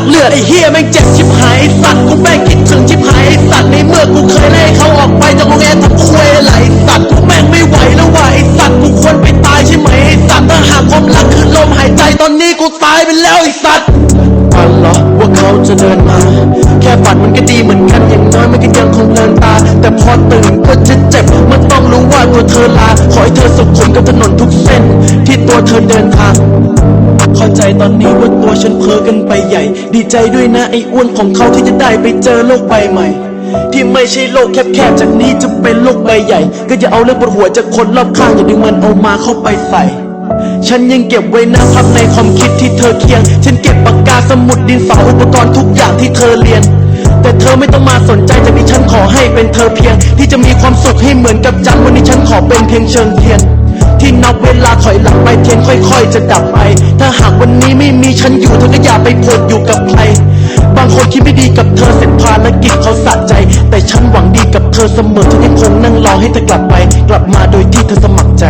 กเลือดไอ้เฮียแม่งเจ็บชิบหายสัตว์กูแม่งคิดถึงชิบหายสัตว์ในเมื่อกูเคยไล่เขาออกไปจากโรงเรียนทำควยไหลสัตว์กูแม่งไม่ไหวแล้วว่ะไอ้สัตว์กูควรไปตายใช่ไหมไอ้สัตว์ถ้าหากความรักคือลมหายใจตอนนี้กูตายไปแล้วไอ้สัตว์ฝันเหรอว่าเขาจะเดินมา แค่ฝันมันก็ดีเหมือนกันอย่างน้อยมันก็ยังคงเดินตา แต่พอตื่นก็จะเจ็บมันต้องรู้ว่าตัวเธอลาขอให้เธอสุขคนกับถนนทุกเส้น ที่ตัวเธอเดินทาง เข้าใจตอนนี้ว่าตัวฉันเพ้อกันไปใหญ่ ดีใจด้วยนะไอ้อ้วนของเขาที่จะได้ไปเจอโลกใบใหม่ ที่ไม่ใช่โลกแคบๆจากนี้จะเป็นโลกใบใหญ่ ก็อย่าเอาเรื่องปวดหัวจากคนรอบข้างอย่าดึงมันเอามาเข้าไปใส่ฉันยังเก็บไว้นะภาพในความคิดที่เธอเคียง ฉันเก็บปากกาสมุดดินสออุปกรณ์ทุกอย่างที่เธอเรียน แต่เธอไม่ต้องมาสนใจจากนี้ฉันขอให้เป็นเธอเพียง ที่จะมีความสุขให้เหมือนกับจันวันนี้ฉันขอเป็นเพียงเชิงเทียน ทียนค่อย ๆ จะดับไป ถ้าหากวันนี้ไม่มีฉันอยู่เธอก็อย่าไปโผดอยู่กับใคร บางคนคิดไม่ดีกับเธอเสร็จภารกิจเขาสะใจ แต่ฉันหวังดีกับเธอเสมอฉันยังคงนั่งรอให้เธอกลับไป กลับมาโดยที่เธอสมัครใจ